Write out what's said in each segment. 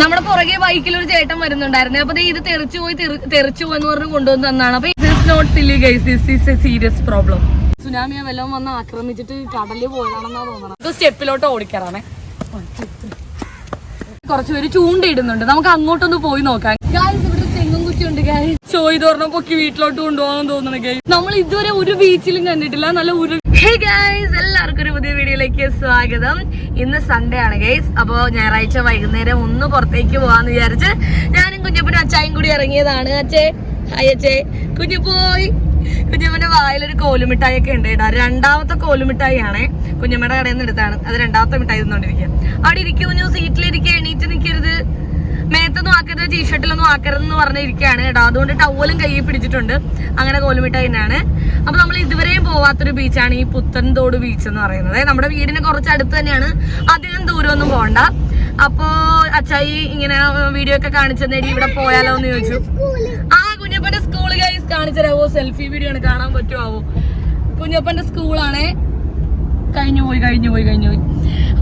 നമ്മുടെ പുറകെ ബൈക്കിൽ ഒരു ചേട്ടൻ വരുന്നുണ്ടായിരുന്നു. അപ്പൊ ഇത് തെറിച്ചു പോയി തെറി- തെറിച്ചു പോയെന്ന് പറഞ്ഞ് കൊണ്ടുവന്ന് തന്നാണ്. അപ്പൊ this not silly guys this is a serious problem സുനാമിയെ വല്ലതും വന്ന് ആക്രമിച്ചിട്ട് കടലിൽ പോയതാണെന്നാ തോന്നണം സ്റ്റെപ്പിലോട്ട് ഓടിക്കാറാണേ. കുറച്ചുപേര് ചൂണ്ടയിടുന്നുണ്ട്. നമുക്ക് അങ്ങോട്ടൊന്ന് പോയി നോക്കാം. കുറ്റിയുണ്ട് ഷോ ചെയ്ത് പറഞ്ഞ പൊക്കി വീട്ടിലോട്ട് കൊണ്ടുപോകാൻ തോന്നുന്നു ഗൈസ് നമ്മൾ ഇതുവരെ ഒരു ബീച്ചിലും കണ്ടിട്ടില്ല നല്ല ഒരു എല്ലാവർക്കും ഒരു പുതിയ വീഡിയോയിലേക്ക് സ്വാഗതം. ഇന്ന് സൺഡേ ആണ് ഗൈസ് അപ്പോൾ ഞായറാഴ്ച വൈകുന്നേരം ഒന്ന് പുറത്തേക്ക് പോവാന്ന് വിചാരിച്ച് ഞാനും കുഞ്ഞപ്പനും അച്ചായും കൂടി ഇറങ്ങിയതാണ്. അച്ഛേ ഹായ് അച്ഛേ. കുഞ്ഞു പോയി. കുഞ്ഞമ്മന്റെ വായിലൊരു കോലുമിഠായി ഒക്കെ ഉണ്ട് കേട്ടോ. രണ്ടാമത്തെ കോലുമിഠായി ആണേ കുഞ്ഞമ്മയുടെ കടയിൽ നിന്ന് എടുത്താണ് അത് രണ്ടാമത്തെ മിഠായി തിന്നോണ്ടിരിക്കുക അവിടെ ഇരിക്കും കുഞ്ഞു സീറ്റിലിരിക്കുക എണീറ്റ് നിൽക്കരുത് മേത്തൊന്നും ആക്കരുത് ടീഷർട്ടിലൊന്നും ആക്കരുത് എന്ന് പറഞ്ഞിരിക്കുകയാണ് കേട്ടോ. അതുകൊണ്ട് ടവലും കയ്യിൽ പിടിച്ചിട്ടുണ്ട്. അങ്ങനെ കോലുമിട്ടായി തന്നെയാണ്. അപ്പൊ നമ്മൾ ഇതുവരെയും പോവാത്തൊരു ബീച്ചാണ് ഈ പുത്തൻതോട് ബീച്ച് എന്ന് പറയുന്നത്. നമ്മുടെ വീടിന് കുറച്ച് അടുത്ത് തന്നെയാണ്. അധികം ദൂരമൊന്നും പോകണ്ട അപ്പോ അച്ചായി ഇങ്ങനെ വീഡിയോ ഒക്കെ കാണിച്ചു തന്നെ ഇവിടെ പോയാലോ എന്ന് ചോദിച്ചു. ആ കുഞ്ഞപ്പന്റെ സ്കൂൾ ഗൈസ് കാണിച്ചു തരാവോ? സെൽഫി വീഡിയോ ആണ്. കാണാൻ പറ്റുമാവോ കുഞ്ഞപ്പന്റെ സ്കൂളാണ് കഴിഞ്ഞു പോയി കഴിഞ്ഞു പോയി കഴിഞ്ഞു പോയി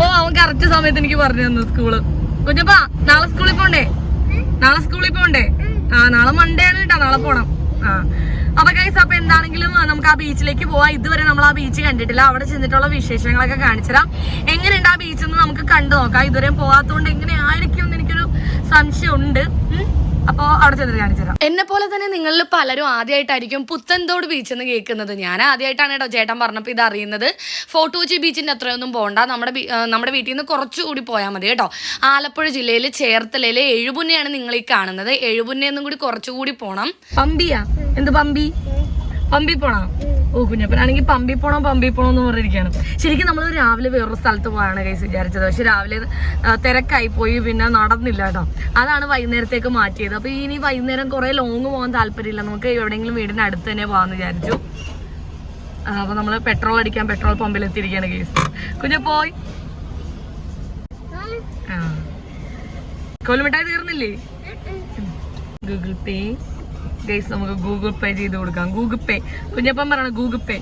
ഓ അവൻ കറക്റ്റ് സമയത്ത് എനിക്ക് പറഞ്ഞു തന്നു സ്കൂൾ കുഞ്ഞപ്പാ നാളെ സ്കൂളിൽ പോണ്ടേ? നാളെ സ്കൂളിൽ പോണ്ടേ? ആ നാളെ മൺഡേ ആണ് കേട്ടോ നാളെ പോണം. ആ. അപ്പൊ കൈസ് അപ്പൊ എന്താണെങ്കിലും നമുക്ക് ആ ബീച്ചിലേക്ക് പോവാം. ഇതുവരെ നമ്മൾ ആ ബീച്ച് കണ്ടിട്ടില്ല. അവിടെ ചെന്നിട്ടുള്ള വിശേഷങ്ങളൊക്കെ കാണിച്ചുതരാം എങ്ങനെയുണ്ട് ആ ബീച്ച് എന്ന് നമുക്ക് കണ്ടു നോക്കാം. ഇതുവരെ പോവാത്തോണ്ട് എങ്ങനെയായിരിക്കും എന്ന് എനിക്കൊരു സംശയം ഉണ്ട് അപ്പോ അവിടെ ചെന്നിട്ട് കാണിച്ചുതരാം എന്നെ പോലെ തന്നെ നിങ്ങളിൽ പലരും ആദ്യമായിട്ടായിരിക്കും പുത്തൻതോട് ബീച്ച് എന്ന് കേൾക്കുന്നത്. ഞാൻ ആദ്യമായിട്ടാണ് കേട്ടോ ചേട്ടൻ പറഞ്ഞപ്പോൾ ഇത് അറിയുന്നത്. ഫോർട്ട് കൊച്ചി ബീച്ചിന്റെ അത്രയൊന്നും പോകണ്ട നമ്മുടെ നമ്മുടെ വീട്ടിൽ നിന്ന് കുറച്ചുകൂടി പോയാൽ മതി കേട്ടോ. ആലപ്പുഴ ജില്ലയിൽ ചേർത്തലയിലെ എഴുപുന്നയാണ് നിങ്ങൾ ഈ കാണുന്നത്. എഴുപുന്നയെന്നും കൂടി കുറച്ചുകൂടി പോണം. പമ്പിയാ? എന്ത് പമ്പി? പമ്പി പോണം? ഓ കുഞ്ഞപ്പനാണെങ്കിൽ പമ്പി പോണം പമ്പി പോണം എന്ന് പറഞ്ഞിരിക്കുകയാണ്. ശരിക്കും നമ്മൾ രാവിലെ വേറൊരു സ്ഥലത്ത് പോകാനാണ് കൈസ് വിചാരിച്ചത്. പക്ഷെ രാവിലെ തിരക്കായി പോയി പിന്നെ നടന്നില്ല കേട്ടോ. അതാണ് വൈകുന്നേരത്തേക്ക് മാറ്റിയത്. അപ്പൊ ഇനി വൈകുന്നേരം കുറെ ലോങ് പോകാൻ താല്പര്യമില്ല. നമുക്ക് എവിടെയെങ്കിലും വീടിന് അടുത്ത് തന്നെ പോകാന്ന് വിചാരിച്ചു. അപ്പോൾ അപ്പൊ നമ്മൾ പെട്രോൾ അടിക്കാൻ പെട്രോൾ പമ്പിൽ എത്തിയിരിക്കുകയാണ് കേസ് കുഞ്ഞു പോയി. ആ. തീർന്നില്ലേ? Google Pay. ഗൈസ് നമുക്ക് ഗൂഗിൾ പേ ചെയ്ത് കൊടുക്കാം. ഗൂഗിൾ പേ കുഞ്ഞപ്പം പറയണം ഗൂഗിൾ പേ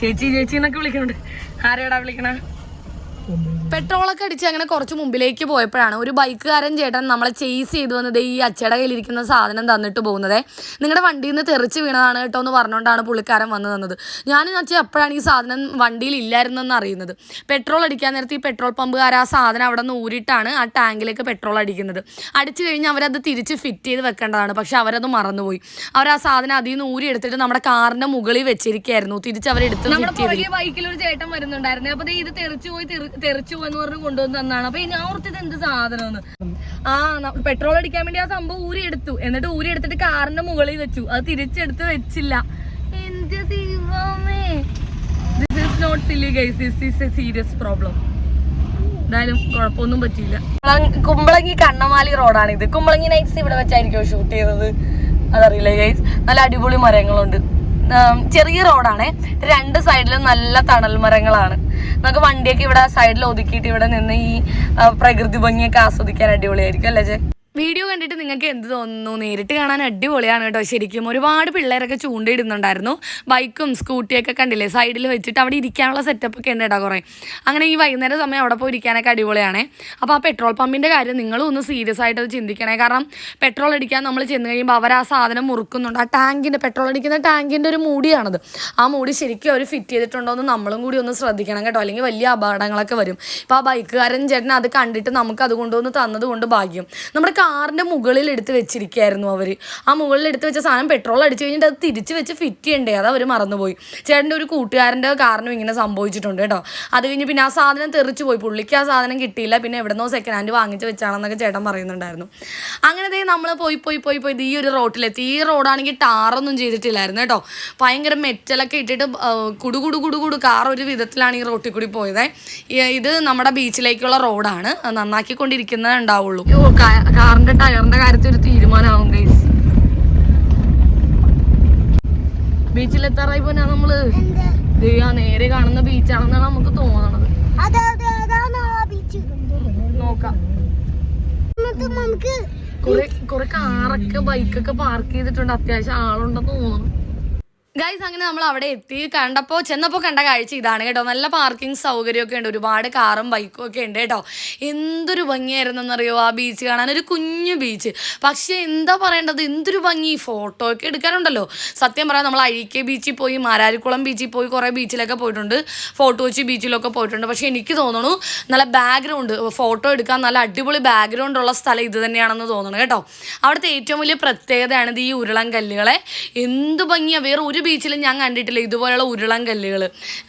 ചേച്ചി ചേച്ചി എന്നൊക്കെ വിളിക്കണുണ്ട്. ആരെയാടാ വിളിക്കണ? പെട്രോളൊക്കെ അടിച്ച് അങ്ങനെ കുറച്ച് മുമ്പിലേക്ക് പോയപ്പോഴാണ് ഒരു ബൈക്കുകാരൻ ചേട്ടൻ നമ്മളെ ചേസ് ചെയ്തു വന്നത് ഈ അച്ചയുടെ കയ്യിലിരിക്കുന്ന സാധനം തന്നിട്ട് പോകുന്നത്. നിങ്ങളുടെ വണ്ടിയിൽ നിന്ന് തെറിച്ച് വീണതാണ് കേട്ടോ എന്ന് പറഞ്ഞുകൊണ്ടാണ് പുള്ളിക്കാരൻ വന്നു തന്നത്. ഞാനും അച്ഛൻ എപ്പോഴാണ് ഈ സാധനം വണ്ടിയിൽ ഇല്ലായിരുന്നെന്ന് അറിയുന്നത്. പെട്രോൾ അടിക്കാൻ നേരത്ത് ഈ പെട്രോൾ പമ്പുകാർ ആ സാധനം അവിടെ നിന്ന് ഊരിട്ടാണ് ആ ടാങ്കിലേക്ക് പെട്രോൾ അടിക്കുന്നത്. അടിച്ചു കഴിഞ്ഞ് അവരത് തിരിച്ച് ഫിറ്റ് ചെയ്ത് വെക്കേണ്ടതാണ്. പക്ഷെ അവരത് മറന്നുപോയി. അവർ ആ സാധനം അതിൽ നിന്ന് ഊരി എടുത്തിട്ട് നമ്മുടെ കാറിന്റെ മുകളിൽ വെച്ചിരിക്കുകയായിരുന്നു തിരിച്ച് അവരെടുത്ത് ബൈക്കിൽ ഒരു ചേട്ടൻ വരുന്നുണ്ടായിരുന്നു. അപ്പൊ ഇത് തെറിച്ചു പോയി തെറിച്ചു പോയെന്ന് പറഞ്ഞ് കൊണ്ടുവന്ന് തന്നാണ്. അപ്പൊ ഞാൻ ഓർത്തത് എന്ത് സാധനം ആ പെട്രോൾ അടിക്കാൻ വേണ്ടി ആ സംഭവം ഊരി എടുത്തു. എന്നിട്ട് ഊരി എടുത്തിട്ട് കാറിന്റെ മുകളിൽ വെച്ചു. അത് തിരിച്ചെടുത്ത് വെച്ചില്ല. ദൈവമേ. കുമ്പളങ്ങി കണ്ണമാലി റോഡാണ് ഇത് കുമ്പളങ്ങി നൈറ്റ്സ് ഇവിടെ വെച്ചായിരിക്കും ഷൂട്ട് ചെയ്തത്? അതറിയില്ല ഗൈസ് നല്ല അടിപൊളി മരങ്ങളുണ്ട്. ചെറിയ റോഡാണ്. രണ്ട് സൈഡിലും നല്ല തണൽ മരങ്ങളാണ്. നമുക്ക് വണ്ടിയൊക്കെ ഇവിടെ സൈഡിൽ ഒതുക്കിയിട്ട് ഇവിടെ നിന്ന് ഈ പ്രകൃതി ഭംഗിയൊക്കെ ആസ്വദിക്കാൻ അടിപൊളിയായിരിക്കും അല്ലേ ചേ വീഡിയോ കണ്ടിട്ട് നിങ്ങൾക്ക് എന്ത് തോന്നുന്നു? നേരിട്ട് കാണാൻ അടിപൊളിയാണ് കേട്ടോ. ശരിക്കും ഒരുപാട് പിള്ളേരൊക്കെ ചൂണ്ടയിടുന്നുണ്ടായിരുന്നു. ബൈക്കും സ്കൂട്ടിയൊക്കെ കണ്ടില്ലേ? സൈഡിൽ വെച്ചിട്ട് അവിടെ ഇരിക്കാനുള്ള സെറ്റപ്പ് ഒക്കെ ഉണ്ട് കേട്ടോ കുറേ. അങ്ങനെ ഈ വൈകുന്നേരം സമയം അവിടെ പോയി ഇരിക്കാനൊക്കെ അടിപൊളിയാണ്. അപ്പോൾ ആ പെട്രോൾ പമ്പിന്റെ കാര്യം നിങ്ങളും ഒന്ന് സീരിയസ് ആയിട്ട് അത് ചിന്തിക്കണേ. കാരണം പെട്രോൾ അടിക്കാൻ നമ്മൾ ചെന്ന് കഴിയുമ്പോൾ അവർ ആ സാധനം മുറുക്കുന്നുണ്ട്. ആ ടാങ്കിന്റെ പെട്രോൾ അടിക്കുന്ന ടാങ്കിന്റെ ഒരു മൂടിയാണത്. ആ മൂടി ശരിക്കും അവർ ഫിറ്റ് ചെയ്തിട്ടുണ്ടോ എന്ന് നമ്മളും കൂടി ഒന്ന് ശ്രദ്ധിക്കണം കേട്ടോ. അല്ലെങ്കിൽ വലിയ അപകടങ്ങളൊക്കെ വരും. ഇപ്പോൾ ആ ബൈക്കുകാരൻ ചേട്ടൻ അത് കണ്ടിട്ട് നമുക്ക് അത് കൊണ്ടുവന്ന് തന്നത് കൊണ്ട് ഭാഗ്യം. നമ്മുടെ കാറിന്റെ മുകളിൽ എടുത്ത് വെച്ചിരിക്കുകയായിരുന്നു അവർ ആ മുകളിൽ എടുത്ത് വെച്ച സാധനം പെട്രോൾ അടിച്ച് കഴിഞ്ഞിട്ട് അത് തിരിച്ച് വെച്ച് ഫിറ്റ് ചെയ്യണ്ടേ? അത് അവർ മറന്നുപോയി. ചേട്ടന്റെ ഒരു കൂട്ടുകാരന്റെ കാറിനും ഇങ്ങനെ സംഭവിച്ചിട്ടുണ്ട് കേട്ടോ. അത് കഴിഞ്ഞ് പിന്നെ ആ സാധനം തെറിച്ച് പോയി. പുള്ളിക്ക് ആ സാധനം കിട്ടിയില്ല. പിന്നെ എവിടെന്നോ സെക്കൻഡ് ഹാൻഡ് വാങ്ങിച്ച് വെച്ചാണെന്നൊക്കെ ചേട്ടൻ പറയുന്നുണ്ടായിരുന്നു. അങ്ങനെ ദേ നമ്മൾ പോയി പോയി പോയി പോയി ഈ ഒരു റോട്ടിലെത്തി. ഈ റോഡാണെങ്കിൽ ടാറൊന്നും ചെയ്തിട്ടില്ലായിരുന്നു കേട്ടോ. ഭയങ്കര മെറ്റലൊക്കെ ഇട്ടിട്ട് കുടുകുടു കുടു കുടു കുടു കുടു കാർ ഒരു വിധത്തിലാണ് ഈ റോട്ടിൽ കൂടി പോയത്. ഇത് നമ്മുടെ ബീച്ചിലേക്കുള്ള റോഡാണ് നന്നാക്കിക്കൊണ്ടിരിക്കുന്നതേ ഉണ്ടാവുള്ളൂ. കാറിന്റെ ടയറിന്റെ കാര്യത്തിൽ ഒരു തീരുമാനമാവും ഗൈസ് ബീച്ചിലെത്താറായി പോനാ നമ്മൾ? ദേ ആ നേരെ കാണുന്ന ബീച്ചാണെന്നാണ് നമുക്ക് തോന്നണത്. നോക്കാം. കുറെ കാറൊക്കെ ബൈക്കൊക്കെ പാർക്ക് ചെയ്തിട്ടുണ്ട്. അത്യാവശ്യം ആളുണ്ടെന്ന് തോന്നുന്നു. ഗൈസ് അങ്ങനെ നമ്മൾ അവിടെ എത്തി. കണ്ടപ്പോൾ ചെന്നപ്പോൾ കണ്ട കാഴ്ച ഇതാണ് കേട്ടോ. നല്ല പാർക്കിംഗ് സൗകര്യമൊക്കെ ഉണ്ട്. ഒരുപാട് കാറും ബൈക്കും ഒക്കെ ഉണ്ട് കേട്ടോ. എന്തൊരു ഭംഗിയായിരുന്നു എന്നറിയോ ആ ബീച്ച് കാണാൻ? ഒരു കുഞ്ഞു ബീച്ച് പക്ഷേ എന്താ പറയേണ്ടത്? എന്തൊരു ഭംഗി. ഫോട്ടോ ഒക്കെ എടുക്കാനുണ്ടല്ലോ. സത്യം പറയാം നമ്മൾ അഴിക്കെ ബീച്ചിൽ പോയി മാരാരിക്കുളം ബീച്ചിൽ പോയി കുറേ ബീച്ചിലൊക്കെ പോയിട്ടുണ്ട്. ഫോട്ടോ വെച്ച് ബീച്ചിലൊക്കെ പോയിട്ടുണ്ട്. പക്ഷേ എനിക്ക് തോന്നുന്നു നല്ല ബാക്ക്ഗ്രൗണ്ട് ഫോട്ടോ എടുക്കാൻ നല്ല അടിപൊളി ബാക്ക്ഗ്രൗണ്ട് ഉള്ള സ്ഥലം ഇത് തന്നെയാണെന്ന് തോന്നുന്നു കേട്ടോ. അവിടുത്തെ ഏറ്റവും വലിയ പ്രത്യേകതയാണ് ഈ ഉരുളൻ കല്ലുകളെ. എന്ത് ഭംഗിയാണ് വേറെ ഒരു ബീച്ചിലും ഞാൻ കണ്ടിട്ടില്ല. ഇതുപോലെയുള്ള ഉരുളൻ കല്ലുകൾ.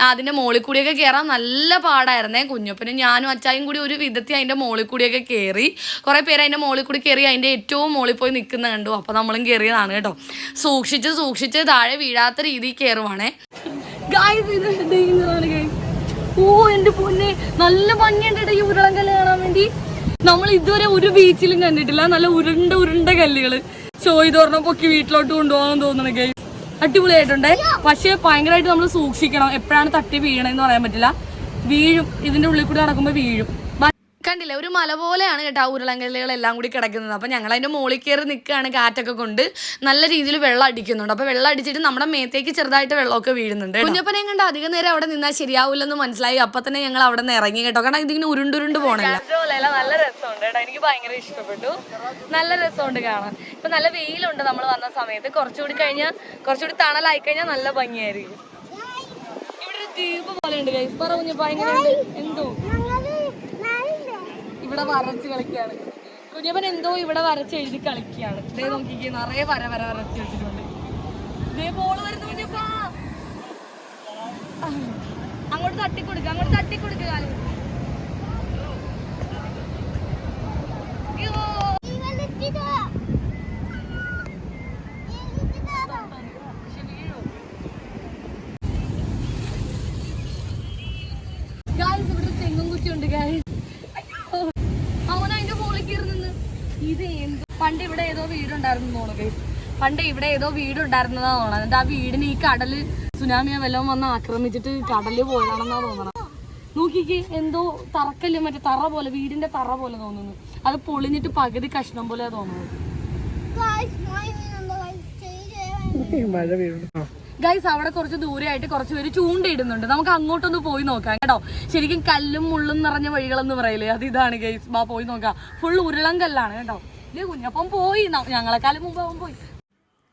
അതിന്റെ മുകളിൽ കൂടിയൊക്കെ കയറാൻ നല്ല പാടായിരുന്നേ കുഞ്ഞപ്പനും ഞാനും അച്ചായും കൂടി ഒരു വിധത്തിൽ അതിന്റെ മുകളിൽ കൂടിയൊക്കെ കയറി കുറേ പേര് അതിന്റെ മുകളിൽ കൂടി കയറി അതിന്റെ ഏറ്റവും മുകളിൽ പോയി നിൽക്കുന്ന കണ്ടു. അപ്പോൾ നമ്മളും കയറിയതാണ് കേട്ടോ. സൂക്ഷിച്ച് സൂക്ഷിച്ച് താഴെ വീഴാത്ത രീതിയിൽ കയറുവാണേ ഓ എന്റെ പൊന്നെ. നല്ല ഭംഗിയുണ്ട് ഈ ഉരുളൻ കല്ല് കാണാൻ വേണ്ടി. നമ്മൾ ഇതുവരെ ഒരു ബീച്ചിലും കണ്ടിട്ടില്ല. നല്ല ഉരുണ്ട ഉരുണ്ട കല്ലുകൾ. ചോയ് ചെയ്ത് പറഞ്ഞ പൊക്കി വീട്ടിലോട്ട് കൊണ്ടുപോകാൻ തോന്നണ ഗൈസ് അടിപൊളിയായിട്ടുണ്ട്. പക്ഷേ ഭയങ്കരമായിട്ട് നമ്മൾ സൂക്ഷിക്കണം. എപ്പോഴാണ് തട്ടി വീഴണമെന്ന് പറയാൻ പറ്റില്ല. വീഴും. ഇതിന്റെ ഉള്ളിൽ കൂടി നടക്കുമ്പോൾ വീഴും. കണ്ടില്ലേ? ഒരു മല പോലെയാണ് കേട്ടോ ആ ഉരുളങ്കല്ലുകളെല്ലാം കൂടി കിടക്കുന്നത്. അപ്പം ഞങ്ങൾ അതിന്റെ മുകളിൽ കയറി നിൽക്കുകയാണ് കാറ്റൊക്കെ കൊണ്ട്. നല്ല രീതിയിൽ വെള്ളം അടിക്കുന്നുണ്ട്. അപ്പോൾ വെള്ളം അടിച്ചിട്ട് നമ്മുടെ മേത്തേക്ക് ചെറുതായിട്ട് വെള്ളമൊക്കെ വീഴുന്നുണ്ട് കുഞ്ഞപ്പനെ കണ്ട്? അധികം നേരം അവിടെ നിന്നാൽ ശരിയാവില്ലെന്ന് മനസ്സിലായി. അപ്പം തന്നെ ഞങ്ങൾ അവിടെ നിന്ന് ഇറങ്ങി കേട്ടോ. കാരണം ഇതിങ്ങനെ ഉരുണ്ടുരുണ്ട് പോകണല്ലോ നല്ല രസമുണ്ട് കേട്ടോ. എനിക്ക് ഭയങ്കര ഇഷ്ടപ്പെട്ടു. നല്ല രസമുണ്ട് കാണാൻ. ഇപ്പം നല്ല വെയിലുണ്ട് നമ്മൾ വന്ന സമയത്ത്. കുറച്ചുകൂടി കഴിഞ്ഞാൽ കുറച്ചുകൂടി തണലായി കഴിഞ്ഞാൽ നല്ല ഭംഗിയായിരിക്കും. ഇവിടെ ഒരു ദ്വീപ് പോലെ ഉണ്ട് കൈസ് പറ കുഞ്ഞപ്പ എന്തോ? ഇവിടെ വരച്ച് കളിക്കുകയാണ് കുഞ്ഞപ്പൻ എന്തോ ഇവിടെ വരച്ച് എഴുതി കളിക്കുകയാണ്. ഇതേ നോക്കിക്കേ നിറയെ വര വര വരച്ച് വെച്ചിട്ടുണ്ട്. ഇതേ ബോൾ വരുന്നു കുഞ്ഞപ്പ. അങ്ങോട്ട് തട്ടിക്കൊടുക്കുക അങ്ങോട്ട് തട്ടിക്കൊടുക്കുക കാലം. ഇവളിട്ടിതാ. ഇവളിട്ടിതാ. ഗായ്സ് ഇവിടെ തെങ്ങും കുറ്റിയുണ്ട് ഗായ്സ് അവൻ അതിന്റെ മുകളിൽ കയറി നിന്ന് ഇത് എന്ത് പണ്ട് ഇവിടെ ഏതോ വീടുണ്ടായിരുന്നു തോന്നുന്നു ഗൈസ് പണ്ട് ഇവിടെ ഏതോ വീടുണ്ടായിരുന്നതാ തോന്നണം എന്നിട്ട് ആ വീടിന് ഈ കടൽ സുനാമിയോ വല്ലതും വന്ന് ആക്രമിച്ചിട്ട് കടൽ പോയതാണെന്നാ തോന്നണം നോക്കിക്ക് എന്തോ തറക്കല്ല് മറ്റേ തറ പോലെ വീടിന്റെ തറ പോലെ തോന്നുന്നു. അത് പൊളിഞ്ഞിട്ട് പകുതി കഷ്ണം പോലെ തോന്നുന്നു. ചെയ്തേ. ഗൈസ് അവിടെ കുറച്ച് ദൂരെയായിട്ട് കുറച്ച് പേര് ചൂണ്ടയിടുന്നുണ്ട്. നമുക്ക് അങ്ങോട്ടൊന്ന് പോയി നോക്കാം കേട്ടോ. ശരിക്കും കല്ലും മുള്ളും നിറഞ്ഞ വഴികളെന്ന് പറയില്ലേ? അത് ഇതാണ് ഗൈസ് ബാ പോയി നോക്കാം. ഫുൾ ഉരുളം കല്ലാണ് കേട്ടോ. ഇല്ലേ കുഞ്ഞപ്പം പോയി. ഞങ്ങളെക്കാളും മുമ്പ് അവൻ പോയി.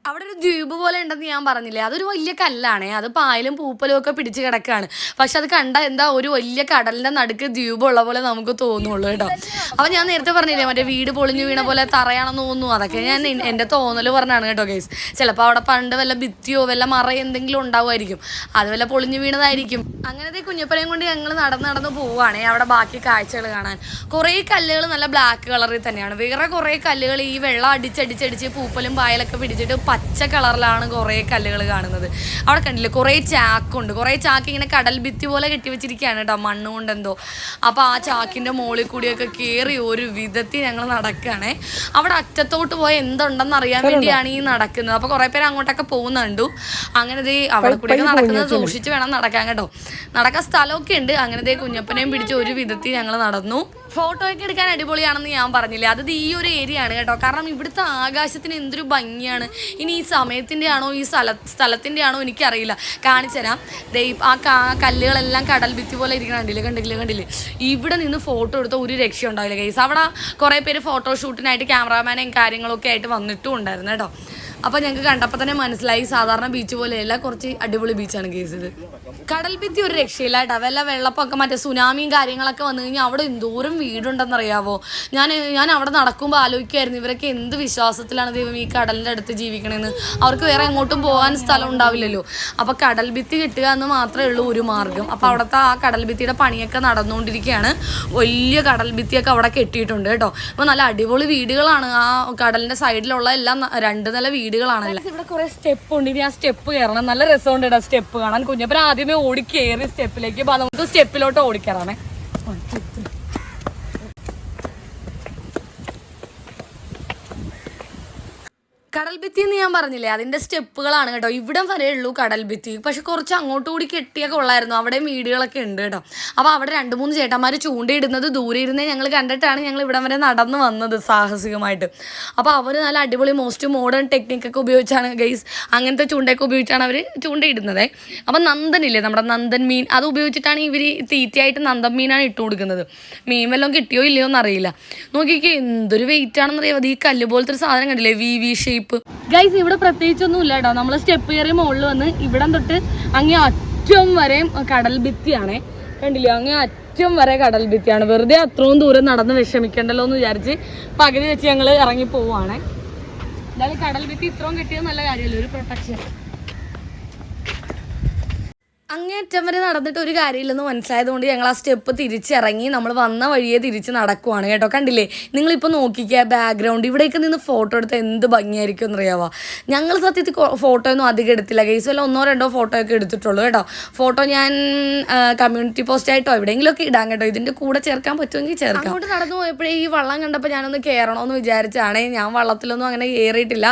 അവിടെ ഒരു ദ്വീപ് പോലെ ഉണ്ടെന്ന് ഞാൻ പറഞ്ഞില്ലേ? അതൊരു വലിയ കല്ലാണേ. അത് പായലും പൂപ്പലും ഒക്കെ പിടിച്ച് കിടക്കുകയാണ് പക്ഷെ അത് കണ്ട എന്താ ഒരു വലിയ കടലിന്റെ നടുക്ക് ദ്വീപ് ഉള്ള പോലെ നമുക്ക് തോന്നുള്ളൂ കേട്ടോ. അപ്പൊ ഞാൻ നേരത്തെ പറഞ്ഞില്ലേ മറ്റേ വീട് പൊളിഞ്ഞു വീണ പോലെ തറയാണെന്ന് തോന്നുന്നു. അതൊക്കെ ഞാൻ എന്റെ തോന്നൽ പറഞ്ഞാണ് കേട്ടോ ഗൈസ് ചിലപ്പോൾ അവിടെ പണ്ട് വല്ല ഭിത്തിയോ വല്ല മറ എന്തെങ്കിലും ഉണ്ടാവുമായിരിക്കും. അത് വല്ല പൊളിഞ്ഞു വീണതായിരിക്കും. അങ്ങനത്തെ കുഞ്ഞപ്പനെയും കൊണ്ട് ഞങ്ങൾ നടന്ന് നടന്ന് പോവുകയാണേ അവിടെ ബാക്കി കാഴ്ചകൾ കാണാൻ. കുറേ കല്ലുകൾ നല്ല ബ്ലാക്ക് കളറിൽ തന്നെയാണ്. വേറെ കുറേ കല്ലുകൾ ഈ വെള്ളം അടിച്ചടിച്ചടിച്ച് പൂപ്പലും പായലൊക്കെ പിടിച്ചിട്ട് പച്ച കളറിലാണ് കുറേ കല്ലുകൾ കാണുന്നത്. അവിടെ കണ്ടില്ലേ കുറേ ചാക്കുണ്ട്. കുറേ ചാക്ക് ഇങ്ങനെ കടൽ ഭിത്തി പോലെ കെട്ടിവെച്ചിരിക്കുകയാണ് കേട്ടോ മണ്ണ് കൊണ്ട് എന്തോ അപ്പോൾ ആ ചാക്കിന്റെ മുകളിൽ കൂടിയൊക്കെ കയറി ഒരു വിധത്തിൽ ഞങ്ങൾ നടക്കുകയാണേ. അവിടെ അറ്റത്തോട്ട് പോയ എന്തുണ്ടെന്ന് അറിയാൻ വേണ്ടിയാണ് ഈ നടക്കുന്നത്. അപ്പോൾ കുറേ പേര് അങ്ങോട്ടൊക്കെ പോകുന്നുണ്ടു അങ്ങനെ ദേ അവിടെ കൂടിയൊക്കെ നടക്കുന്നത് സൂക്ഷിച്ച് വേണം നടക്കാൻ കേട്ടോ. നടക്കാൻ സ്ഥലമൊക്കെ ഉണ്ട്. അങ്ങനെ ദേ കുഞ്ഞപ്പനെയും പിടിച്ച് ഒരു വിധത്തിൽ ഞങ്ങൾ നടന്നു. ഫോട്ടോ ഒക്കെ എടുക്കാൻ അടിപൊളിയാണെന്ന് ഞാൻ പറഞ്ഞില്ലേ? അത് ഈ ഒരു ഏരിയ ആണ് കേട്ടോ. കാരണം ഇവിടുത്തെ ആകാശത്തിന് എന്തൊരു ഭംഗിയാണ്. ഇനി ഈ സമയത്തിന്റെ ആണോ ഈ സ്ഥല സ്ഥലത്തിന്റെ ആണോ എനിക്കറിയില്ല. കാണിച്ചു തരാം. ആ കല്ലുകളെല്ലാം കടൽ ഭിത്തി പോലെ ഇരിക്കണം കണ്ടില്ലേ കണ്ടില്ലേ കണ്ടില്ലേ ഇവിടെ നിന്ന് ഫോട്ടോ എടുത്ത ഒരു രക്ഷ ഉണ്ടാവില്ല കേസ് അവിടെ കുറേ പേര് ഫോട്ടോഷൂട്ടിനായിട്ട് ക്യാമറാമാനെയും കാര്യങ്ങളൊക്കെ ആയിട്ട് വന്നിട്ടും ഉണ്ടായിരുന്നു കേട്ടോ. അപ്പോൾ ഞങ്ങൾക്ക് കണ്ടപ്പോൾ തന്നെ മനസ്സിലായി. സാധാരണ ബീച്ച് പോലെയല്ല കുറച്ച് അടിപൊളി ബീച്ചാണ് കേസ് ഇത്. കടൽ ഭിത്തി ഒരു രക്ഷയില്ല വല്ല വെള്ളപ്പൊക്കെ മറ്റേ സുനാമിയും കാര്യങ്ങളൊക്കെ വന്നു കഴിഞ്ഞാൽ അവിടെ എന്തോരം വീടുണ്ടെന്നറിയാവോ? ഞാൻ ഞാൻ അവിടെ നടക്കുമ്പോൾ ആലോചിക്കുമായിരുന്നു ഇവരൊക്കെ എന്ത് വിശ്വാസത്തിലാണ് ദൈവം ഈ കടലിന്റെ അടുത്ത് ജീവിക്കണമെന്ന് അവർക്ക് വേറെ എങ്ങോട്ടും പോകാൻ സ്ഥലം ഉണ്ടാവില്ലല്ലോ. അപ്പോൾ കടൽ ഭിത്തി കിട്ടുക എന്ന് മാത്രമേ ഉള്ളൂ ഒരു മാർഗം. അപ്പോൾ അവിടുത്തെ ആ കടൽ ഭിത്തിയുടെ പണിയൊക്കെ നടന്നുകൊണ്ടിരിക്കുകയാണ്. വലിയ കടൽ ഭിത്തിയൊക്കെ അവിടെ കെട്ടിയിട്ടുണ്ട് കേട്ടോ. അപ്പോൾ നല്ല അടിപൊളി വീടുകളാണ് ആ കടലിന്റെ സൈഡിലുള്ള എല്ലാം രണ്ട് നില വീടുകളാണല്ലോ ഇവിടെ കുറെ സ്റ്റെപ്പ് ഉണ്ട്. ഇനി ആ സ്റ്റെപ്പ് കയറണം നല്ല രസമുണ്ട് കേട്ടോ സ്റ്റെപ്പ് കാണാൻ. കുഞ്ഞപ്പൻ ആദ്യമേ ഓടി കയറി സ്റ്റെപ്പിലേക്ക് നമുക്ക് സ്റ്റെപ്പിലോട്ട് ഓടിക്കറാണേ. കടൽ ഭിത്തി എന്ന് ഞാൻ പറഞ്ഞില്ലേ? അതിന്റെ സ്റ്റെപ്പുകളാണ് കേട്ടോ. ഇവിടം വരെ ഉള്ളൂ കടൽ ഭിത്തി. പക്ഷെ കുറച്ച് അങ്ങോട്ട് കൂടി കെട്ടിയൊക്കെ ഉള്ളായിരുന്നു. അവിടെ വീടുകളൊക്കെ ഉണ്ട് കേട്ടോ. അപ്പോൾ അവിടെ രണ്ട് മൂന്ന് ചേട്ടന്മാർ ചൂണ്ടയിടുന്നത് ദൂരെ ഇരുന്നേ ഞങ്ങൾ കണ്ടിട്ടാണ് ഞങ്ങൾ ഇവിടം വരെ നടന്നു വന്നത് സാഹസികമായിട്ട്. അപ്പോൾ അവർ നല്ല അടിപൊളി മോസ്റ്റ് മോഡേൺ ടെക്നിക്കൊക്കെ ഉപയോഗിച്ചാണ് ഗൈസ് അങ്ങനത്തെ ചൂണ്ടയൊക്കെ ഉപയോഗിച്ചാണ് അവർ ചൂണ്ടയിടുന്നത്. അപ്പം നന്ദനില്ലേ നമ്മുടെ നന്ദൻ മീൻ? അത് ഉപയോഗിച്ചിട്ടാണ് ഇവർ തീറ്റയായിട്ട് നന്ദൻ മീനാണ് ഇട്ട് കൊടുക്കുന്നത്. മീൻ വല്ലതും കിട്ടിയോ ഇല്ലയോ എന്നറിയില്ല. നോക്കിക്കേ എന്തൊരു വെയിറ്റ് ആണെന്നറിയാം അത് ഈ കല്ല് പോലത്തെ ഒരു സാധനം കണ്ടില്ലേ? വി വി ഷേപ്പ് ഗൈസ് ഇവിടെ പ്രത്യേകിച്ചൊന്നും ഇല്ല കേട്ടോ നമ്മൾ സ്റ്റെപ്പ് കയറി മുകളിൽ വന്ന് ഇവിടം തൊട്ട് അങ്ങേ അറ്റം വരെ കടൽ ഭിത്തിയാണേ. കണ്ടില്ലേ? അങ്ങേ അറ്റം വരെ കടൽ ഭിത്തിയാണ്. വെറുതെ അത്രയും ദൂരം നടന്ന് വിഷമിക്കണ്ടല്ലോ എന്ന് വിചാരിച്ച് പകുതി വെച്ച് ഞങ്ങൾ ഇറങ്ങി പോവുകയാണേ എന്തായാലും കടൽ ഭിത്തി ഇത്രയും കിട്ടിയത് നല്ല കാര്യമല്ലേ? ഒരു പ്രൊട്ടക്ഷൻ അങ്ങേറ്റം വരെ നടന്നിട്ട് ഒരു കാര്യമില്ലെന്ന് മനസ്സിലായതുകൊണ്ട് ഞങ്ങൾ ആ സ്റ്റെപ്പ് തിരിച്ചിറങ്ങി നമ്മൾ വന്ന വഴിയെ തിരിച്ച് നടക്കുവാണ് കേട്ടോ. കണ്ടില്ലേ? നിങ്ങളിപ്പോൾ നോക്കിക്കുക ബാക്ക്ഗ്രൗണ്ട് ഇവിടേക്ക് നിന്ന് ഫോട്ടോ എടുത്താൽ എന്ത് ഭംഗിയായിരിക്കും എന്നറിയാവോ? ഞങ്ങൾ സത്യത്തിൽ ഫോട്ടോ ഒന്നും അധികം എടുത്തില്ല. കേസ് വല്ല ഒന്നോ രണ്ടോ ഫോട്ടോ ഒക്കെ എടുത്തിട്ടുള്ളൂ കേട്ടോ. ഫോട്ടോ ഞാൻ കമ്മ്യൂണിറ്റി പോസ്റ്റ് ആയിട്ടോ എവിടെയെങ്കിലുമൊക്കെ ഇടാൻ കേട്ടോ. ഇതിന്റെ കൂടെ ചേർക്കാൻ പറ്റുമെങ്കിൽ ചേർക്കാം. അങ്ങോട്ട് നടന്നു പോയപ്പോഴേ ഈ വള്ളം കണ്ടപ്പോൾ ഞാനൊന്ന് കയറണമെന്ന് വിചാരിച്ചാണ്. ഞാൻ വള്ളത്തിലൊന്നും അങ്ങനെ കയറിയിട്ടില്ല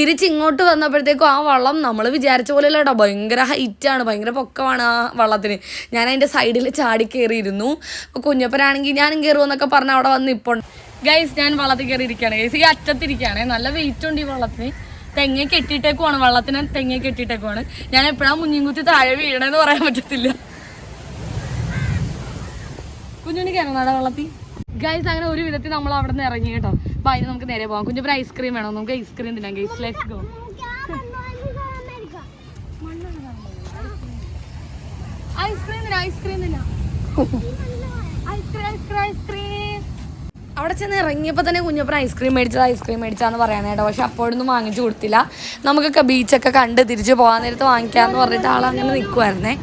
തിരിച്ച് ഇങ്ങോട്ട് വന്നപ്പോഴത്തേക്കും ആ വള്ളം നമ്മൾ വിചാരിച്ച പോലെയല്ല കേട്ടോ. ഭയങ്കര ഹൈറ്റാണ് ഭയങ്കര പൊക്കമാണ് ആ വള്ളത്തിന്. ഞാൻ അതിന്റെ സൈഡിൽ ചാടി കയറിയിരുന്നു കുഞ്ഞപ്പനാണെങ്കിൽ ഞാനും കയറുമെന്നൊക്കെ പറഞ്ഞ് അവിടെ വന്ന് ഇപ്പോൾ ഗൈസ് ഞാൻ വള്ളത്തിൽ കയറി ഇരിക്കുകയാണ് ഗൈസ് ഈ അറ്റത്തിരിക്കുകയാണ്. നല്ല വെയിറ്റ് ഉണ്ട് ഈ വള്ളത്തിന്. തെങ്ങ കെട്ടിയിട്ടേക്കുവാണ്. വള്ളത്തിന് തെങ്ങ കെട്ടിയിട്ടേക്കുവാണ്. ഞാൻ എപ്പോഴാണ് മുഞ്ഞിൻകുത്തി താഴെ വീഴണമെന്ന് പറയാൻ പറ്റത്തില്ല. കുഞ്ഞുണ്ണി കയറണാടാ വള്ളത്തിൽ. ഗൈസ് അങ്ങനെ ഒരു വിധത്തിൽ നമ്മൾ അവിടെ നിന്ന് ഇറങ്ങി കേട്ടോ. അപ്പൊ അതിന് നമുക്ക് നേരെ പോകാം. കുഞ്ഞപ്പൊരു ഐസ്ക്രീം വേണം. നമുക്ക് ഐസ്ക്രീം തിന്നാം. Guys let's go ice cream ice cream ice cream ice cream ice cream അവിടെ ചെന്ന് ഇറങ്ങിയപ്പോൾ തന്നെ കുഞ്ഞപ്പൻ ഐസ്ക്രീം മേടിച്ചത് ഐസ്ക്രീം മേടിച്ചാന്ന് പറയാൻ കേട്ടോ. പക്ഷെ അപ്പോഴൊന്നും വാങ്ങിച്ചു കൊടുത്തില്ല. നമുക്കൊക്കെ ബീച്ചൊക്കെ കണ്ട് തിരിച്ച് പോകാൻ നേരത്ത് വാങ്ങിക്കാമെന്ന് പറഞ്ഞിട്ട് ആൾ അങ്ങനെ നിൽക്കുമായിരുന്നേ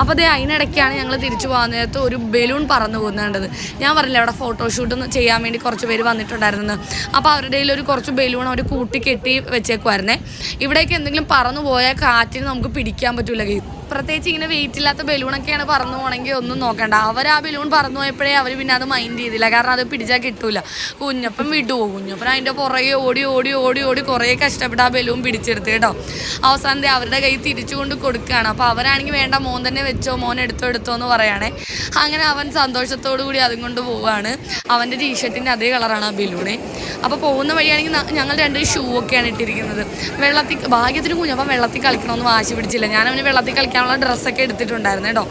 അപ്പോൾ അതേ അതിനിടയ്ക്കാണ് ഞങ്ങൾ തിരിച്ചു പോകാൻ നേരത്ത് ഒരു ബലൂൺ പറന്നു പോകുന്നുണ്ടത് ഞാൻ പറഞ്ഞില്ല അവിടെ ഫോട്ടോഷൂട്ട് ചെയ്യാൻ വേണ്ടി കുറച്ച് പേര് വന്നിട്ടുണ്ടായിരുന്നു അപ്പോൾ അവരുടെ ഒരു കുറച്ച് ബലൂൺ അവർ കൂട്ടി കെട്ടി വെച്ചേക്കുമായിരുന്നേ ഇവിടേക്ക് എന്തെങ്കിലും പറന്നു പോയാൽ കാറ്റിന് നമുക്ക് പിടിക്കാൻ പറ്റൂല പ്രത്യേകിച്ച് ഇങ്ങനെ വെയിറ്റ് ഇല്ലാത്ത ബലൂണൊക്കെയാണ് പറന്നു പോകണമെങ്കിൽ ഒന്നും നോക്കണ്ട. അവർ ആ ബലൂൺ പറന്നു പോയപ്പോഴേ അവർ പിന്നെ അത് മൈൻഡ് ചെയ്തില്ല. കാരണം അത് പിടിച്ചാൽ കിട്ടൂല. കുഞ്ഞപ്പൻ വിടുവോ കുഞ്ഞപ്പൻ അതിന്റെ പുറകെ ഓടി ഓടി ഓടി ഓടി കുറേ കഷ്ടപ്പെട്ട് ആ ബലൂൺ പിടിച്ചെടുത്ത് കേട്ടോ. അവസാനത്തെ അവരുടെ കൈ തിരിച്ചു കൊണ്ട് കൊടുക്കുകയാണ് അപ്പോൾ അവരാണെങ്കിൽ വേണ്ട മോൻ തന്നെ വെച്ചോ മോൻ എടുത്തോ എടുത്തോ എന്ന് പറയുകയാണേ അങ്ങനെ അവൻ സന്തോഷത്തോടു കൂടി അതും കൊണ്ട് പോവുകയാണ് അവന്റെ ടീഷർട്ടിന്റെ അതേ കളറാണ് ആ ബലൂണ് അപ്പോൾ പോകുന്ന വഴിയാണെങ്കിൽ ഞങ്ങൾ രണ്ട് ഷൂ ഒക്കെയാണ് ഇട്ടിരിക്കുന്നത്. വെള്ളത്തിൽ ഭാഗ്യത്തിന് കുഞ്ഞപ്പം വെള്ളത്തിൽ കളിക്കണമെന്ന് വാശി പിടിച്ചില്ല. ഞാൻ വെള്ളത്തിൽ കളിക്കാനുള്ള ഡ്രസ്സൊക്കെ എടുത്തിട്ടുണ്ടായിരുന്നു കേട്ടോ.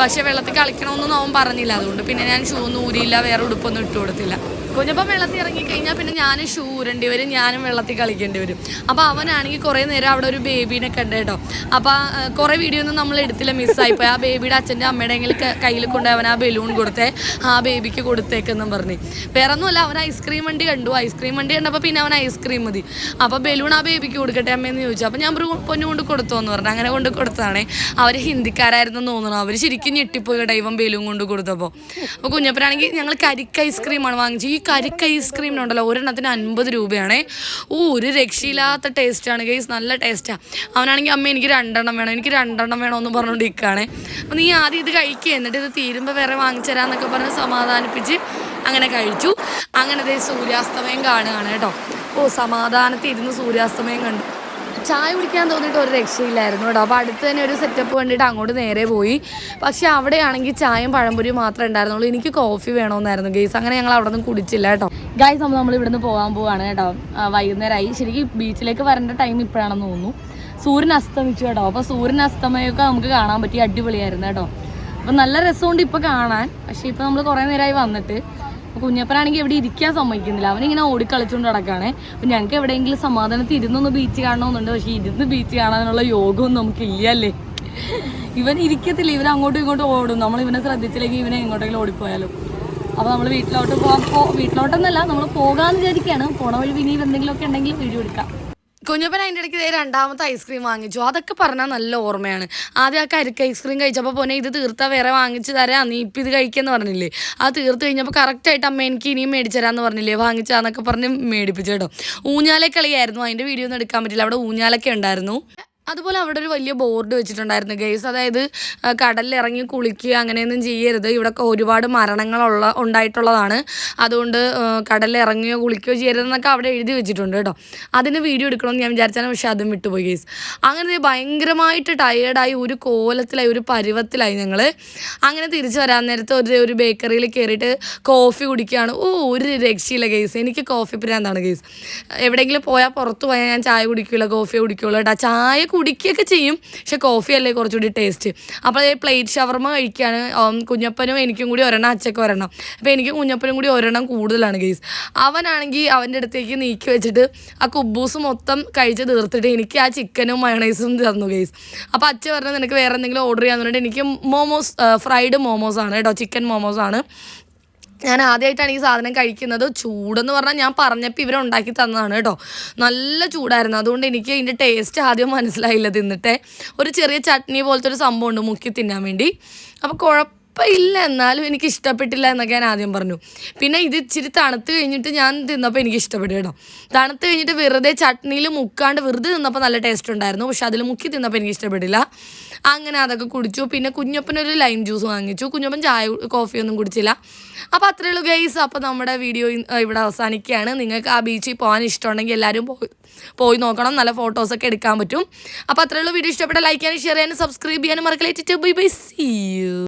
പക്ഷേ വെള്ളത്തിൽ കളിക്കണമെന്നൊന്നും അവൻ പറഞ്ഞില്ല. അതുകൊണ്ട് പിന്നെ ഞാൻ ഷൂ ഒന്നും ഊരിയില്ല വേറെ ഉടുപ്പൊന്നും ഇട്ട് കൊടുത്തില്ല. കുഞ്ഞപ്പം വെള്ളത്തിൽ ഇറങ്ങിക്കഴിഞ്ഞാൽ പിന്നെ ഞാൻ ഷൂ ഊരേണ്ടി വരും ഞാനും വെള്ളത്തിൽ കളിക്കേണ്ടി വരും. അപ്പോൾ അവനാണെങ്കിൽ കുറേ നേരം അവിടെ ഒരു ബേബീനെ കണ്ട് കേട്ടോ. അപ്പോൾ കുറേ വീഡിയോ ഒന്നും നമ്മൾ എടുത്തില്ല മിസ്സായിപ്പോയി ആ ബേബിയുടെ അച്ഛന്റെ അമ്മയുടെ എങ്കിലും കയ്യിൽ കൊണ്ട് അവൻ ആ ബലൂൺ കൊടുത്തേ ആ ബേബിക്ക് കൊടുത്തേക്കെന്നും പറഞ്ഞു. വേറെ ഒന്നുമല്ല അവൻ ഐസ്ക്രീം വണ്ടി കണ്ടു. ഐസ്ക്രീം വണ്ടി കണ്ടപ്പോൾ പിന്നെ അവൻ ഐസ്ക്രീം മതി. അപ്പോൾ ബലൂൺ ആ ബേബിക്ക് കൊടുക്കട്ടെ അമ്മയെന്ന് ചോദിച്ചു. അപ്പോൾ ഞാൻ പൊന്നു കൊണ്ട് കൊടുത്തോ എന്ന് പറഞ്ഞു. അങ്ങനെ കൊണ്ട് കൊടുത്തതാണേ. അവർ ഹിന്ദിക്കാരായിരുന്നു തോന്നണം അവർ ശരിക്കും ഞെട്ടിപ്പോയി ദൈവം ബലൂൺ കൊണ്ട് കൊടുത്തപ്പോൾ അപ്പോൾ കുഞ്ഞപ്പനാണെങ്കിൽ ഞങ്ങൾ കരിക്ക് ഐസ്ക്രീമാണ് വാങ്ങിച്ചത്. ഈ കരിക്ക് ഐസ്ക്രീമിനുണ്ടല്ലോ ഒരെണ്ണത്തിന് അൻപത് രൂപയാണേ. ഓ ഒരു രക്ഷയില്ലാത്ത ടേസ്റ്റാണ് ഗൈസ് നല്ല ടേസ്റ്റാണ് അവനാണെങ്കിൽ അമ്മ എനിക്ക് രണ്ടെണ്ണം വേണം എനിക്ക് രണ്ടെണ്ണം വേണമെന്ന് പറഞ്ഞുകൊണ്ട് ഇരിക്കുകയാണേ അപ്പോൾ നീ ആദ്യം ഇത് കഴിക്കുക എന്നിട്ട് ഇത് തീരുമ്പോൾ വേറെ വാങ്ങിച്ചു തരാമെന്നൊക്കെ പറഞ്ഞ് സമാധാനിപ്പിച്ച് അങ്ങനെ കഴിച്ചു. അങ്ങനെ ദേ സൂര്യാസ്തമയം കാണുകയാണ് കേട്ടോ. ഓ സമാധാനത്തിൽ ഇരുന്ന് സൂര്യാസ്തമയം കണ്ടു. ചായ കുടിക്കാൻ തോന്നിയിട്ട് ഒരു രക്ഷയില്ലായിരുന്നു കേട്ടോ. അപ്പോൾ അടുത്ത് തന്നെ ഒരു സെറ്റപ്പ് കണ്ടിട്ട് അങ്ങോട്ട് നേരെ പോയി. പക്ഷേ അവിടെയാണെങ്കിൽ ചായയും പഴംപൊരിയും മാത്രമേ ഉണ്ടായിരുന്നുള്ളൂ. എനിക്ക് കോഫി വേണമെന്നായിരുന്നു ഗെയ്സ് അങ്ങനെ ഞങ്ങൾ അവിടെ നിന്ന് കുടിച്ചില്ല കേട്ടോ. ഗൈസ് നമ്മൾ നമ്മൾ ഇവിടുന്ന് പോകാൻ പോവാണ് കേട്ടോ. വൈകുന്നേരമായി ശരിക്കും ബീച്ചിലേക്ക് വരേണ്ട ടൈം ഇപ്പോഴാണെന്ന് തോന്നുന്നു. സൂര്യൻ അസ്തമിച്ചു കേട്ടോ. അപ്പോൾ സൂര്യൻ അസ്തമയൊക്കെ നമുക്ക് കാണാൻ പറ്റി അടിപൊളിയായിരുന്നു കേട്ടോ. അപ്പം നല്ല രസമുണ്ട് ഇപ്പോൾ കാണാൻ. പക്ഷേ ഇപ്പോൾ നമ്മൾ കുറേ നേരമായി വന്നിട്ട് അപ്പോൾ കുഞ്ഞപ്പനാണെങ്കിൽ എവിടെ ഇരിക്കാൻ സമ്മതിക്കുന്നില്ല. അവനിങ്ങനെ ഓടിക്കളിച്ചുകൊണ്ട് നടക്കുകയാണ് അപ്പോൾ ഞങ്ങൾക്ക് എവിടെയെങ്കിലും സമാധാനത്തിൽ ഇരുന്നൊന്ന് ബീച്ച് കാണണമെന്നുണ്ട് പക്ഷേ ഇരുന്ന് ബീച്ച് കാണാനുള്ള യോഗമൊന്നും നമുക്ക് ഇല്ലല്ലേ ഇവൻ ഇരിക്കത്തില്ല. ഇവൻ അങ്ങോട്ടും ഇങ്ങോട്ടും ഓടും. നമ്മൾ ഇവനെ ശ്രദ്ധിച്ചില്ലെങ്കിൽ ഇവനെ എങ്ങോട്ടെങ്കിലും ഓടിപ്പോയാലും. അപ്പോൾ നമ്മൾ വീട്ടിലോട്ട് പോകാൻ വീട്ടിലോട്ടൊന്നല്ല നമ്മൾ പോകാമെന്ന് വിചാരിക്കുകയാണ് പോണ വഴി ഇനി എന്തെങ്കിലുമൊക്കെ ഉണ്ടെങ്കിൽ വീഡിയോ എടുക്കാം. കുഞ്ഞപ്പൻ അതിന്റെ ഇടയ്ക്ക് ദേ രണ്ടാമത്തെ ഐസ്ക്രീം വാങ്ങിച്ചു. അതൊക്കെ പറഞ്ഞാൽ നല്ല ഓർമ്മയാണ്. ആദ്യം ആ കരിക്ക് ഐസ്ക്രീം കഴിച്ചപ്പോൾ പോനെ ഇത് തീർത്താൽ വേറെ വാങ്ങിച്ചു തരാം നീ ഇപ്പം ഇത് കഴിക്കാന്ന് പറഞ്ഞില്ലേ? ആ തീർത്ത് കഴിഞ്ഞപ്പോൾ കറക്റ്റായിട്ട് അമ്മ എനിക്ക് ഇനിയും മേടിച്ചു തരാമെന്ന് പറഞ്ഞില്ലേ? വാങ്ങിച്ചാന്നൊക്കെ പറഞ്ഞ് മേടിപ്പിച്ചു കേട്ടോ. ഊഞ്ഞാലെ കളിയായിരുന്നു അതിന്റെ വീഡിയോ ഒന്നും എടുക്കാൻ പറ്റില്ല. അവിടെ ഊഞ്ഞാലൊക്കെ ഉണ്ടായിരുന്നു. അതുപോലെ അവിടെ ഒരു വലിയ ബോർഡ് വെച്ചിട്ടുണ്ടായിരുന്നു ഗെയ്സ് അതായത് കടലിൽ ഇറങ്ങി കുളിക്കുക അങ്ങനെയൊന്നും ചെയ്യരുത്. ഇവിടെയൊക്കെ ഒരുപാട് മരണങ്ങളുള്ള ഉണ്ടായിട്ടുള്ളതാണ്. അതുകൊണ്ട് കടലിൽ ഇറങ്ങുകയോ കുളിക്കുകയോ ചെയ്യരുതെന്നൊക്കെ അവിടെ എഴുതി വെച്ചിട്ടുണ്ട് കേട്ടോ. അതിന് വീഡിയോ എടുക്കണമെന്ന് ഞാൻ വിചാരിച്ചാണ് പക്ഷേ അതും വിട്ടുപോയി ഗെയ്സ് അങ്ങനെ ഭയങ്കരമായിട്ട് ടയേർഡായി ഒരു കോലത്തിലായി ഒരു പരുവത്തിലായി ഞങ്ങൾ അങ്ങനെ തിരിച്ചു വരാൻ നേരത്ത് ഒരു ഒരു ബേക്കറിയിൽ കയറിയിട്ട് കോഫി കുടിക്കുകയാണ്. ഓ ഒരു രക്ഷയില്ല ഗെയ്സ് എനിക്ക് കോഫി പ്രാന്താണ് ഗെയ്സ് എവിടെയെങ്കിലും പോയാൽ പുറത്ത് പോയാൽ ഞാൻ ചായ കുടിക്കില്ല കോഫി കുടിക്കുള്ളൂ കേട്ടോ. ചായ കുടിക്കുകയൊക്കെ ചെയ്യും. പക്ഷെ കോഫി അല്ലേ കുറച്ചുകൂടി ടേസ്റ്റ്. അപ്പോൾ അതേ പ്ലേറ്റ് ഷവർമ കഴിക്കുകയാണ്. കുഞ്ഞപ്പനും എനിക്കും കൂടി ഒരെണ്ണം അച്ചയ്ക്ക് ഒരെണ്ണം. അപ്പോൾ എനിക്ക് കുഞ്ഞപ്പനും കൂടി ഒരെണ്ണം കൂടുതലാണ് ഗെയ്സ്. അവനാണെങ്കിൽ അവന്റെ അടുത്തേക്ക് നീക്കി വെച്ചിട്ട് ആ കുബൂസ് മൊത്തം കഴിച്ച് തീർത്തിട്ട് എനിക്ക് ആ ചിക്കനും മയണൈസും തന്നു ഗെയ്സ്. അപ്പോൾ അച്ഛൻ പറഞ്ഞു നിനക്ക് വേറെ എന്തെങ്കിലും ഓർഡർ ചെയ്യാന്ന് പറഞ്ഞിട്ട് എനിക്ക് മോമോസ് ഫ്രൈഡ് മോമോസാണ് കേട്ടോ ചിക്കൻ മോമോസാണ്. ഞാൻ ആദ്യമായിട്ടാണ് ഈ സാധനം കഴിക്കുന്നത്. ചൂടെന്ന് പറഞ്ഞാൽ ഞാൻ പറഞ്ഞപ്പോൾ ഇവർ ഉണ്ടാക്കി തന്നതാണ് കേട്ടോ. നല്ല ചൂടായിരുന്നു. അതുകൊണ്ട് എനിക്ക് ഇതിന്റെ ടേസ്റ്റ് ആദ്യം മനസ്സിലായില്ല തിന്നിട്ടെ. ഒരു ചെറിയ ചട്നി പോലത്തെ ഒരു സംഭവം ഉണ്ട് മുക്കി തിന്നാൻ വേണ്ടി. അപ്പോൾ കുഴപ്പമില്ല എന്നാലും എനിക്ക് ഇഷ്ടപ്പെട്ടില്ല എന്നൊക്കെ ഞാൻ ആദ്യം പറഞ്ഞു. പിന്നെ ഇത് ഇച്ചിരി തണുത്ത് കഴിഞ്ഞിട്ട് ഞാൻ തിന്നപ്പോൾ എനിക്ക് ഇഷ്ടപ്പെട്ടു കേട്ടോ. തണുത്ത് കഴിഞ്ഞിട്ട് വെറുതെ ചട്നിയിൽ മുക്കാണ്ട് വെറുതെ തിന്നപ്പോൾ നല്ല ടേസ്റ്റ് ഉണ്ടായിരുന്നു. പക്ഷെ അതിൽ മുക്കി തിന്നപ്പോൾ എനിക്ക് ഇഷ്ടപ്പെട്ടില്ല. അങ്ങനെ അതൊക്കെ കുടിച്ചു. പിന്നെ കുഞ്ഞപ്പനൊരു ലൈം ജ്യൂസ് വാങ്ങിച്ചു. കുഞ്ഞപ്പൻ ചായ കോഫിയൊന്നും കുടിച്ചില്ല. അപ്പോൾ അത്രയേ ഉള്ളൂ ഗൈസ് അപ്പോൾ നമ്മുടെ വീഡിയോ ഇവിടെ അവസാനിക്കുകയാണ്. നിങ്ങൾക്ക് ആ ബീച്ചിൽ പോകാൻ ഇഷ്ടമുണ്ടെങ്കിൽ എല്ലാവരും പോയി പോയി നോക്കണം. നല്ല ഫോട്ടോസൊക്കെ എടുക്കാൻ പറ്റും. അപ്പോൾ അത്രയേ ഉള്ളൂ. വീഡിയോ ഇഷ്ടപ്പെട്ട ലൈക്ക് ചെയ്യാനും ഷെയർ ചെയ്യാനും സബ്സ്ക്രൈബ് ചെയ്യാനും മറക്കലേറ്റിട്ട് ബൈ ബൈ സീ യു